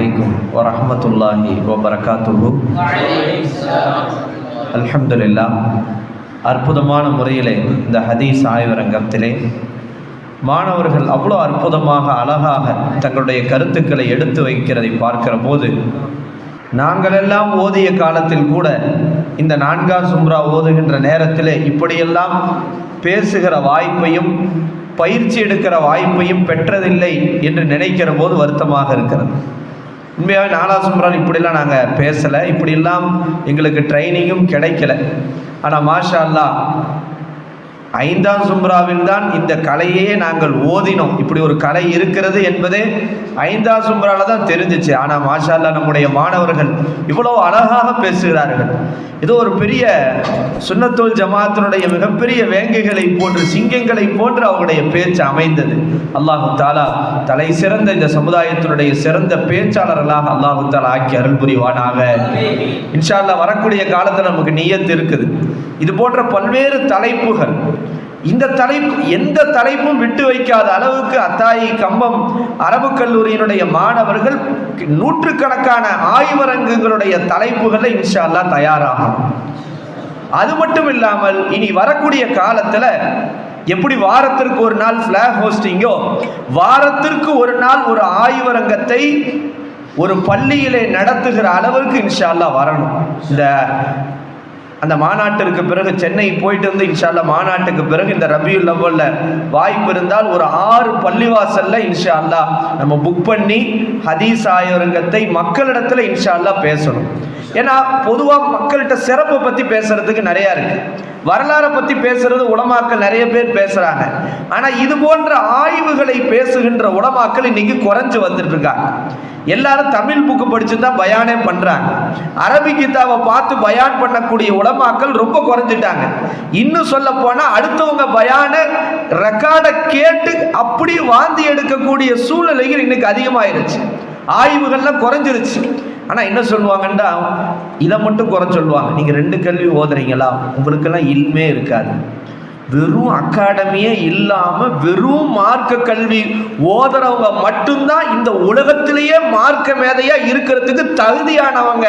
عليكم ورحمة الله وبركاته அல்ஹம்துலில்லா அற்புதமான முறையிலே இந்த ஹதீஸ் ஆய்வரங்கத்திலே மாணவர்கள் அவ்வளோ அற்புதமாக அழகாக தங்களுடைய கருத்துக்களை எடுத்து வைக்கிறதை பார்க்கிற போது நாங்களெல்லாம் ஓதிய காலத்தில் கூட இந்த நான்காம் சும்ரா ஓதுகின்ற நேரத்திலே இப்படியெல்லாம் பேசுகிற வாய்ப்பையும் பயிற்சி எடுக்கிற வாய்ப்பையும் பெற்றதில்லை என்று நினைக்கிற போது வருத்தமாக இருக்கிறது உண்மையாகவே நாலா சும்ரான் இப்படிலாம் நாங்கள் பேசலை. இப்படிலாம் எங்களுக்கு ட்ரைனிங்கும் கிடைக்கல. ஆனால் மாஷா அல்லா ஐந்தாம் சும்ராவில் தான் இந்த கலையே நாங்கள் ஓதினோம். இப்படி ஒரு கலை இருக்கிறது என்பதே ஐந்தாம் சும்ரால தான் தெரிஞ்சிச்சு. ஆனால் மாஷா அல்லாஹ் நம்முடைய மாணவர்கள் இவ்வளோ அழகாக பேசுகிறார்கள். இது ஒரு பெரிய சுண்ணத்தோல் ஜமாத்தினுடைய மிகப்பெரிய வேங்கைகளை போன்று சிங்கங்களை போன்று அவருடைய பேச்சு அமைந்தது. அல்லாஹு தாலா தலை சிறந்த இந்த சமுதாயத்தினுடைய சிறந்த பேச்சாளர்களாக அல்லாஹு தாலா ஆக்கி அருள் புரிவானாக. இன்ஷால்லா வரக்கூடிய காலத்தில் நமக்கு நியத்து இருக்குது. இது போன்ற பல்வேறு தலைப்புகள் இந்த தலைப்பு எந்த தலைப்பும் விட்டு வைக்காத அளவுக்கு அத்தாயி கம்பம் அரபு கல்லூரியினுடைய மாணவர்கள் நூற்றுக்கணக்கான ஆய்வரங்குகளுடைய தலைப்புகளை இன்ஷா தயாராகும் அது மட்டும் இல்லாமல் இனி வரக்கூடிய காலத்தில் எப்படி வாரத்திற்கு ஒரு நாள் ஃப்ளாக் ஹோஸ்டிங்கோ வாரத்திற்கு ஒரு நாள் ஒரு ஆய்வரங்கத்தை ஒரு பள்ளியிலே நடத்துகிற அளவுக்கு இன்ஷால்லா வரணும். இந்த அந்த மாநாட்டிற்கு பிறகு சென்னை போயிட்டு வந்து இன்ஷால்லா மாநாட்டுக்கு பிறகு இந்த ரபியுல் அவ்வல்ல வாய்ப்பு இருந்தால் ஒரு ஆறு பள்ளிவாசல்ல இன்ஷா நம்ம புக் பண்ணி ஹதீஸ் ஆய்வரங்கத்தை மக்களிடத்துல இன்ஷா பேசணும். ஏன்னா பொதுவாக மக்கள்கிட்ட சிறப்பை பற்றி பேசுறதுக்கு நிறையா இருக்கு. வரலாறை பற்றி பேசுறது உடமாக்கள் நிறைய பேர் பேசுகிறாங்க ஆனால் இது போன்ற ஆய்வுகளை பேசுகின்ற உடமாக்கள் இன்னைக்கு குறைஞ்சு வந்துட்டு இருக்காங்க. எல்லாரும் தமிழ் புக்கு படிச்சு தான் பயானே பண்ணுறாங்க அரபி கிதாவை பார்த்து பயான் பண்ணக்கூடிய உலமாக்கள் ரொம்ப குறைஞ்சிட்டாங்க. இன்னும் சொல்ல போனால் அடுத்தவங்க பயான ரெக்கார்டை கேட்டு அப்படி வாந்தி எடுக்கக்கூடிய சூழ்நிலைகள் இன்னைக்கு அதிகமாயிருச்சு. ஆய்வுகள்லாம் குறைஞ்சிருச்சு. ஆனால் என்ன சொல்லுவாங்கன்னா இதை மட்டும் குறை சொல்லுவாங்க. நீங்கள் ரெண்டு கல்வி ஓதுறீங்களா? உங்களுக்கெல்லாம் இல்மே இருக்காது. வெறும் அகாடமியே இல்லாமல் வெறும் மார்க்க கல்வி ஓதுறவங்க மட்டும்தான் இந்த உலகத்திலேயே மார்க்க மேதையா இருக்கிறதுக்கு தகுதியானவங்க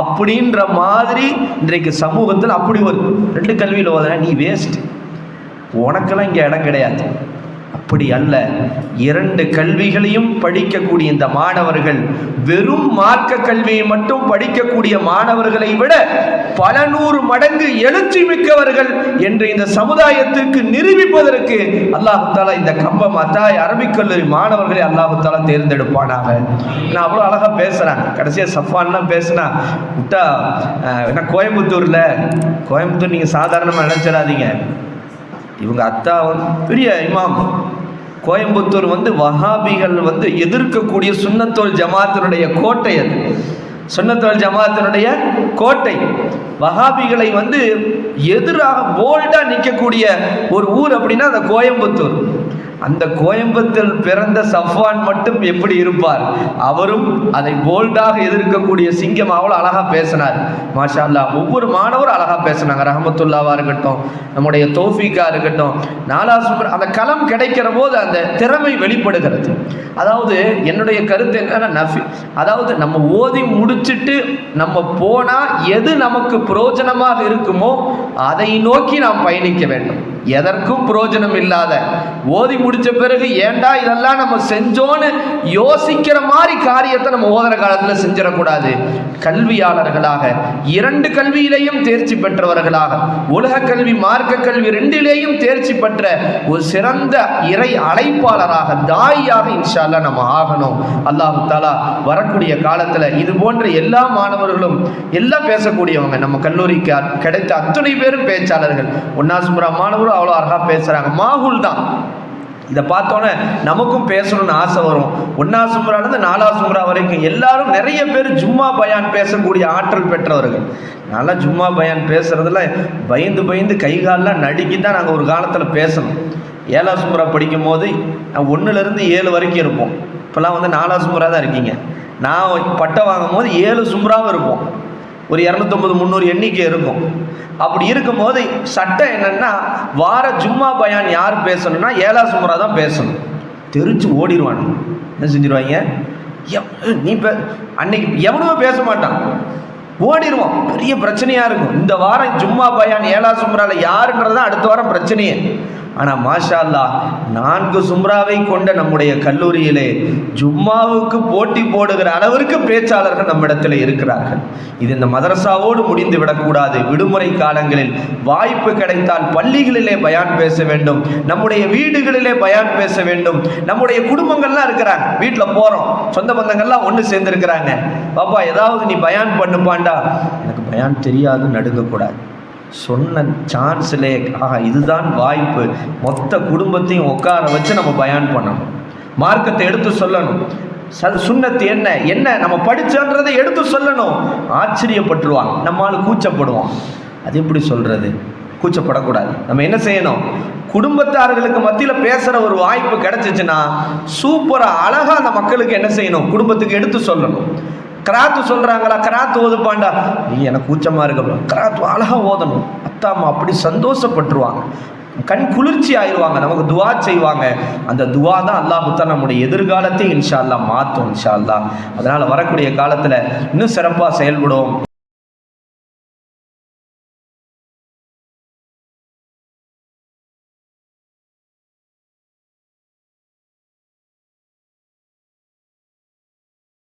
அப்படின்ற மாதிரி இன்றைக்கு சமூகத்தில் அப்படி ஒரு ரெண்டு கல்வியில் ஓதுன நீ வேஸ்ட் உனக்கெல்லாம் இங்கே இடம் கிடையாது. அப்படி அல்ல. இரண்டு கல்விகளையும் படிக்கக்கூடிய இந்த மாணவர்கள் வெறும் மார்க்க கல்வியை மட்டும் படிக்கக்கூடிய மாணவர்களை விட பல நூறு மடங்கு எழுச்சி மிக்கவர்கள் என்று இந்த சமுதாயத்திற்கு நிரூபிப்பதற்கு அல்லாஹு இந்த கம்பம் அத்தாய் அரபிக் கல்லூரி மாணவர்களை அல்லாஹு தேர்ந்தெடுப்பானாக. நான் அவ்வளோ அழகாக பேசுகிறேன் கடைசியாக சஃபான்லாம் பேசுனா விட்டா என்ன கோயம்புத்தூரில்? கோயம்புத்தூர் நீங்கள் சாதாரணமாக நினச்சிடாதீங்க. இவங்க அத்தா வந்து பெரிய இமாம். கோயம்புத்தூர் வந்து வஹாபிகள் வந்து எதிர்க்கக்கூடிய சுண்ணத்தோல் ஜமாத்தினுடைய கோட்டை அது. சுண்ணத்தோல் ஜமாத்தினுடைய கோட்டை. வஹாபிகளை வந்து எதிராக போல்டாக நிற்கக்கூடிய ஒரு ஊர் அப்படின்னா அந்த கோயம்புத்தூர். அந்த கோயம்புத்தூர் பிறந்த சஃப்வான் மட்டும் எப்படி இருப்பார்? அவரும் அதை போல்டாக எதிர்க்கக்கூடிய சிங்கம் அவ்வளோ அழகாக பேசினார். மாஷா ஒவ்வொரு மாணவரும் அழகாக பேசினாங்க. ரஹமத்துல்லாவா இருக்கட்டும் நம்முடைய தோஃபிகா இருக்கட்டும் நாலா சுப்ர அந்த களம் கிடைக்கிற போது அந்த திறமை வெளிப்படுகிறது. அதாவது என்னுடைய கருத்து என்னன்னா நஃபி அதாவது நம்ம ஓதி முடிச்சிட்டு நம்ம போனால் எது நமக்கு பிரயோஜனமாக இருக்குமோ அதை நோக்கி நாம் பயணிக்க வேண்டும். எதற்கும் புரோஜனம் இல்லாத ஓதி முடிச்ச பிறகு ஏன்டா இதெல்லாம் நம்ம செஞ்சோன்னு யோசிக்கிற மாதிரி காரியத்தை நம்ம ஓதுற காலத்தில் செஞ்சிடக்கூடாது. கல்வியாளர்களாக இரண்டு கல்வியிலேயும் தேர்ச்சி பெற்றவர்களாக உலக கல்வி மார்க்க கல்வி ரெண்டிலேயும் தேர்ச்சி பெற்ற ஒரு சிறந்த இறை அழைப்பாளராக தாயாக இன்ஷால்லா நம்ம ஆகணும். அல்லாஹு தாலா வரக்கூடிய காலத்தில் இது போன்ற எல்லா மாணவர்களும் எல்லாம் பேசக்கூடியவங்க. நம்ம கல்லூரிக்கு கிடைத்த அத்துணை பெரும் பேச்சாளர்கள். ஒன்னாசுமுரா மாணவரும் அவ்வளோ அழகாக பேசுகிறாங்க மாகுல் தான். இதை பார்த்தோன்னே நமக்கும் பேசணும்னு ஆசை வரும். ஒன்னா சும்ராலேருந்து நாலா சும்ரா வரைக்கும் எல்லாரும் நிறைய பேர் ஜும்மா பயான் பேசக்கூடிய ஆற்றல் பெற்றவர்கள். நல்லா ஜும்மா பயான் பேசுறதுல பயந்து பயந்து கை கால்லாம் நடுங்கி தான் நாங்கள் ஒரு காலத்தில் பேசணும். ஏழா சும்ரா படிக்கும் போது ஒன்றுலேருந்து ஏழு வரைக்கும் இருப்போம். இப்போல்லாம் வந்து நாலா சும்ரா தான் இருக்கீங்க. நான் பட்டை வாங்கும் போது ஏழு சும்ராவும் இருப்போம். ஒரு இரநூத்தொம்பது முந்நூறு எண்ணிக்கை இருக்கும். அப்படி இருக்கும்போது சட்டம் என்னென்னா வார ஜும்மா பயான் யார் பேசணும்னா ஏழா சுமரா தான் பேசணும். தெரிச்சு ஓடிடுவான் என்ன செஞ்சிருவாங்க? எவ் நீ பே அன்னைக்கு எவனுமே பேச மாட்டான். ஓடிடுவோம் பெரிய பிரச்சனையாக இருக்கும். இந்த வாரம் ஜும்மா பயான் ஏழா சுமராவில் யாருன்றது தான் அடுத்த வாரம் பிரச்சனையே. ஆனால் மாஷா அல்லாஹ் நான்கு சும்ராவை கொண்ட நம்முடைய கல்லூரியிலே ஜும்மாவுக்கு போட்டி போடுகிற அளவிற்கு பேச்சாளர்கள் நம்மிடத்தில் இருக்கிறார்கள். இது இந்த மதரசாவோடு முடிந்து விடக்கூடாது. விடுமுறை காலங்களில் வாய்ப்பு கிடைத்தால் பள்ளிகளிலே பயான் பேச வேண்டும். நம்முடைய வீடுகளிலே பயான் பேச வேண்டும். நம்முடைய குடும்பங்கள்லாம் இருக்கிறாங்க. வீட்டில் போகிறோம் சொந்த பந்தங்கள்லாம் ஒன்று சேர்ந்துருக்கிறாங்க. பாப்பா ஏதாவது நீ பயான் பண்ணுப்பாண்டா? எனக்கு பயான் தெரியாது நடுங்கக்கூடாது. சொன்ன சான்ஸ்லே ஆஹா இதுதான் வாய்ப்பு. மொத்த குடும்பத்தையும் உட்கார வச்சு நம்ம பயான் பண்ணணும். மார்க்கத்தை எடுத்து சொல்லணும். ச சுண்ணத்து என்ன? என்ன? நம்ம படிச்சோன்றதை எடுத்து சொல்லணும். ஆச்சரியப்பட்டுருவான். நம்மால் கூச்சப்படுவான். அது எப்படி சொல்கிறது கூச்சப்படக்கூடாது. நம்ம என்ன செய்யணும்? குடும்பத்தார்களுக்கு மத்தியில் பேசுகிற ஒரு வாய்ப்பு கிடைச்சிச்சுன்னா சூப்பராக அழகாக அந்த மக்களுக்கு என்ன செய்யணும்? குடும்பத்துக்கு எடுத்து சொல்லணும். கிராத்து சொல்கிறாங்களா கிராத்து ஓதுப்பாண்டா நீ எனக்கு கூச்சமாக இருக்க கிராத்து அழகாக ஓதணும். அத்தா அம்மா அப்படி சந்தோஷப்பட்டுருவாங்க. கண் குளிர்ச்சி ஆயிடுவாங்க நமக்கு துவா செய்வாங்க. அந்த துவா தான் அல்லாஹுத்தான் நம்முடைய எதிர்காலத்தை இன்ஷா அல்லாஹ் மாற்றும் இன்ஷா அல்லா அதனால் வரக்கூடிய காலத்தில் இன்னும் சிறப்பாக செயல்படும்.